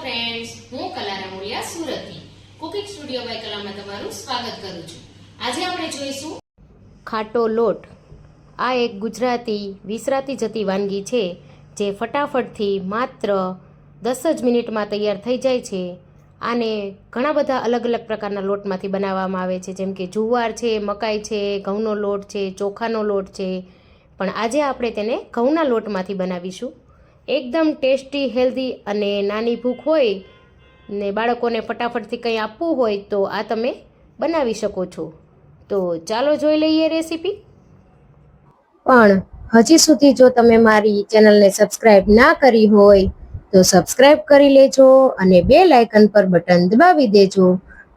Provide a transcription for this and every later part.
Friends હું કલા રમુલિયા સુરતથી કુકિંગ સ્ટુડિયો બાય કલામાં તમારું સ્વાગત કરું છું. આજે આપણે જોઈશું ખાટો લોટ. આ એક ગુજરાતી વિસરાતી જતી વાનગી છે, જે ફટાફટથી માત્ર દસ જ મિનિટમાં તૈયાર થઈ જાય છે. આને ઘણા બધા અલગ અલગ પ્રકારના લોટમાંથી બનાવવામાં આવે છે, જેમ કે જુવાર છે, મકાઈ છે, ઘઉંનો લોટ છે, ચોખાનો લોટ છે. પણ આજે આપણે તેને ઘઉંના લોટમાંથી બનાવીશું. એકદમ ટેસ્ટી, હેલ્ધી અને નાની ભૂખ હોય ને બાળકોને ફટાફટથી કંઈ આપવું હોય તો આ તમે બનાવી શકો છો. તો ચાલો જોઈ લઈએ રેસીપી. પણ હજી સુધી જો તમે મારી ચેનલને સબસ્ક્રાઇબ ના કરી હોય તો સબસ્ક્રાઇબ કરી લેજો અને બે લાઇકન પર બટન દબાવી દેજો,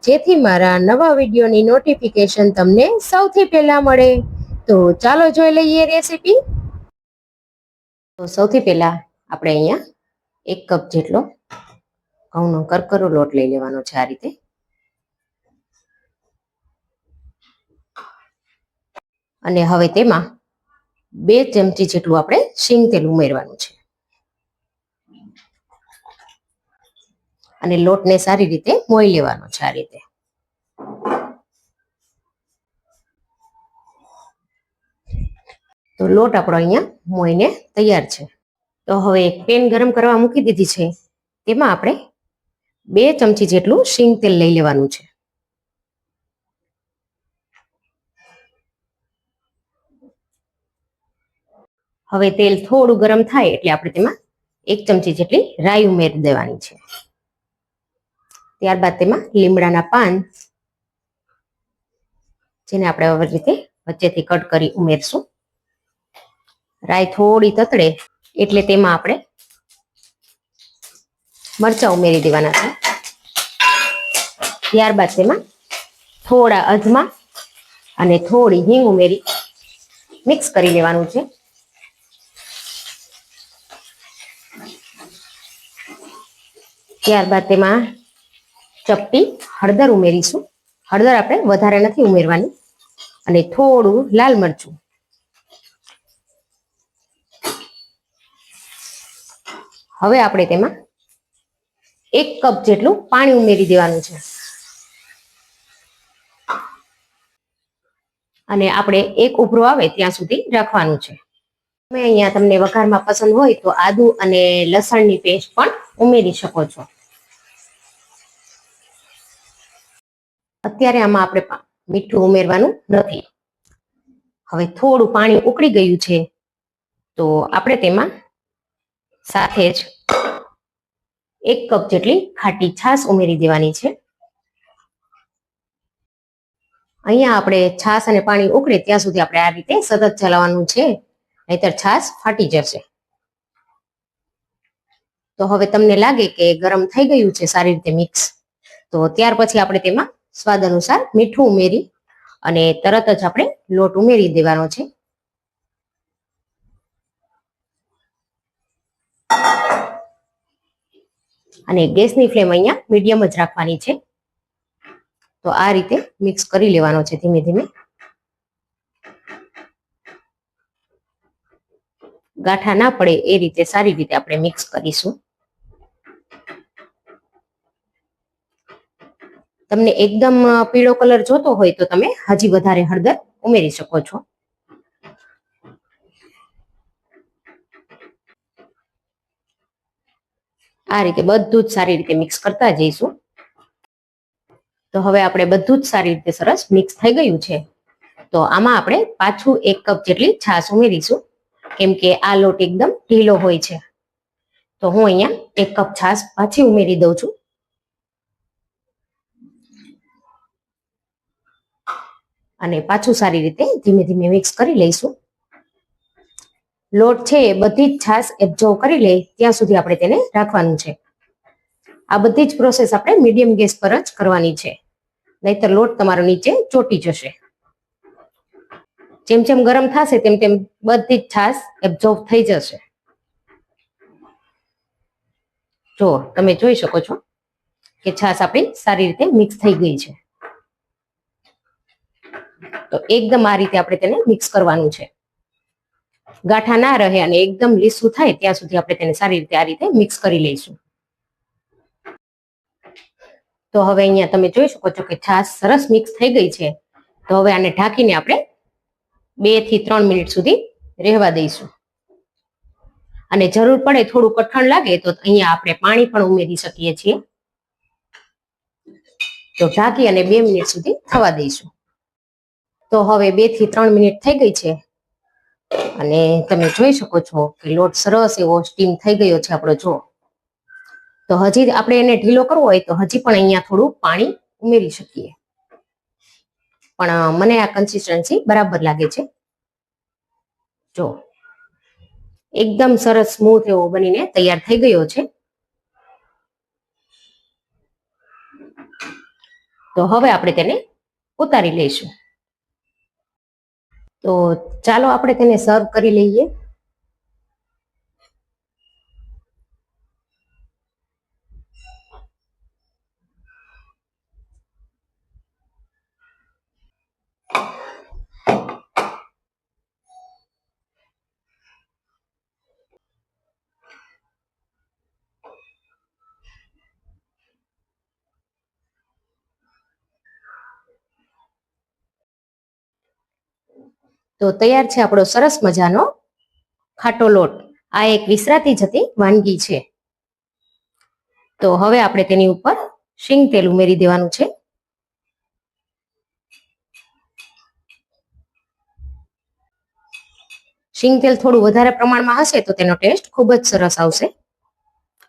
જેથી મારા નવા વિડીયોની નોટિફિકેશન તમને સૌથી પહેલા મળે. તો ચાલો જોઈ લઈએ રેસીપી. તો સૌથી પહેલા આપણે અહીંયા એક કપ જેટલો ઘઉંનો કરકરો લોટ લઈ લેવાનો છે આ રીતે. અને હવે તેમાં બે ચમચી જેટલું આપણે શીંગ તેલ ઉમેરવાનું છે. અને લોટને સારી રીતે મોઈ લેવાનો છે આ રીતે. તો લોટ આપણો અહીંયા મોઈને તૈયાર છે. તો હવે એક પેન ગરમ કરવા મૂકી દીધી છે. તેમાં આપણે બે ચમચી જેટલું શીંગ તેલ લઈ લેવાનું છે. હવે તેલ થોડું ગરમ થાય એટલે આપણે તેમાં એક ચમચી જેટલી રાઈ ઉમેરી દેવાની છે. ત્યારબાદ તેમાં લીમડાના પાન જેને આપણે આવી રીતે વચ્ચેથી કટ કરી ઉમેરશું. રાઈ થોડી તતડે એટલે તેમાં આપણે મરચાં ઉમેરી દેવાના છે. ત્યારબાદ તેમાં થોડા અજમા અને થોડી હિંગ ઉમેરી મિક્સ કરી લેવાનું છે. ત્યારબાદ તેમાં ચપટી હળદર ઉમેરીશું. હળદર આપણે વધારે નથી ઉમેરવાની. અને થોડું લાલ મરચું હવે આપણે તેમાં એક કપ જેટલું પાણી ઉમેરી દેવાનું છે. અને આપણે એક ઉભરો આવે ત્યાં સુધી રાખવાનું છે. તમે અહીંયા તમને વઘારમાં પસંદ હોય તો આદુ અને લસણની પેસ્ટ પણ ઉમેરી શકો છો. અત્યારે આમાં આપણે મીઠું ઉમેરવાનું નથી. હવે થોડું પાણી ઉકળી ગયું છે. તો આપણે તેમાં સાથે જ એક કપ જેટલી ખાટી છાશ ઉમેરી દેવાની છે. અહીંયા આપણે છાશ અને પાણી ઉકળે ત્યાં સુધી આપણે આ રીતે સતત ચલાવવાનું છે. નહીતર છાશ ફાટી જશે. તો હવે તમને લાગે કે ગરમ થઈ ગયું છે સારી રીતે મિક્સ. તો ત્યાર પછી આપણે તેમાં સ્વાદ અનુસાર મીઠું ઉમેરી અને તરત જ આપણે લોટ ઉમેરી દેવાનો છે. અને ગેસની ફ્લેમ અહીંયા મીડિયમ જ રાખવાની છે. તો આ રીતે મિક્સ કરી લેવાનો છે ધીમે ધીમે. ગાંઠા ના પડે એ રીતે સારી રીતે આપણે મિક્સ કરીશું. તમને એકદમ પીળો કલર જોતો હોય તો તમે હજી વધારે હળદર ઉમેરી શકો છો. આ રીતે બધું જ સારી રીતે મિક્સ કરતા જઈશું. તો હવે આપણે બધું જ સારી રીતે સરસ મિક્સ થઈ ગયું છે. તો આમાં આપણે પાછું એક કપ જેટલી છાશ ઉમેરીશું. કેમ કે આ લોટ એકદમ ઢીલો હોય છે. તો હું અહીંયા એક કપ છાશ પાછી ઉમેરી દઉં છું. અને પાછું સારી રીતે ધીમે ધીમે મિક્સ કરી લઈશું. લોટ છે એ બધી જ છાશ એબ્ઝોર્વ કરી લે, ત્યાં સુધી આપણે તેને રાખવાનું છે. આ બધી જ પ્રોસેસ આપણે મીડિયમ ગેસ પર જ કરવાની છે. નહીતર લોટ તમારો નીચે ચોટી જશે. જેમ જેમ ગરમ થશે તેમ તેમ બધી જ છાશ એબ્ઝોર્વ થઈ જશે. જો, તમે જોઈ શકો છો કે છાશ આપણી સારી રીતે મિક્સ થઈ ગઈ છે. તો એકદમ આ રીતે આપણે તેને મિક્સ કરવાનું છે. ગાંઠા ના રહે અને એકદમ લીસું થાય, ત્યાં સુધી આપણે તેને સારી રીતે આ રીતે મિક્સ કરી લઈશું. તો હવે અહીંયા તમે જોઈ શકો છો કે છાશ સરસ મિક્સ થઈ ગઈ છે. તો હવે આને ઢાંકીને આપણે બેથી ત્રણ મિનિટ સુધી રહેવા દઈશું. અને જરૂર પડે થોડું કઠણ લાગે તો અહીંયા આપણે પાણી પણ ઉમેરી શકીએ છીએ. તો ઢાંકી અને બે મિનિટ સુધી થવા દઈશું. તો હવે બેથી ત્રણ મિનિટ થઈ ગઈ છે. અને તમે જોઈ શકો છો કે લોટ સરસ એવો સ્ટીમ થઈ ગયો છે આપણો, જો. તો હજી આપણે એને ઢીલો કરવો હોય તો હજી પણ અહીંયા થોડું પાણી ઉમેરી શકીએ. પણ મને આ કન્સિસ્ટન્સી બરાબર લાગે છે. જો. એકદમ સરસ સ્મૂથ એવો બનીને તૈયાર થઈ ગયો છે. તો હવે આપણે તેને ઉતારી લઈશું. તો ચાલો આપણે તેને સર્વ કરી લઈએ. તો તૈયાર છે આપણો સરસ મજાનો ખાટો લોટ. આ એક વિસરાતી જતી વાનગી છે. તો હવે આપણે તેની ઉપર શીંગ તેલ ઉમેરી દેવાનું છે. શીંગ તેલ થોડું વધારે પ્રમાણમાં હશે તો તેનો ટેસ્ટ ખૂબ જ સરસ આવશે.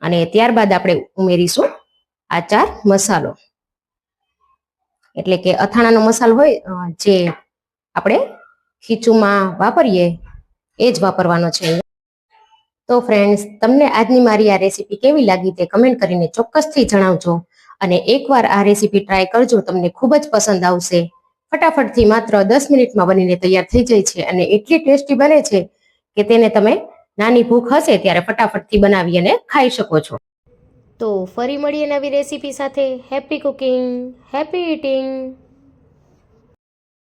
અને ત્યારબાદ આપણે ઉમેરીશું આ ચાર મસાલો. એટલે કે અથાણાનો મસાલો હોય જે આપણે ખીચુમાં વાપરીએ, એ જ વાપરવાનો છે. તો ફ્રેન્ડ્સ તમને આજની મારી આ રેસીપી કેવી લાગી તે કમેન્ટ કરીને ચોક્કસથી જણાવજો અને એકવાર આ રેસીપી ટ્રાય કરજો, તમને ખૂબ જ પસંદ આવશે. ફટાફટથી માત્ર દસ મિનિટમાં બનીને તૈયાર થઈ જાય છે અને એટલી ટેસ્ટી બને છે કે તેને તમે નાની ભૂખ હશે ત્યારે ફટાફટથી બનાવી અને ખાઈ શકો છો. તો ફરી મળીએ નવી રેસીપી સાથે. Happy cooking happy eating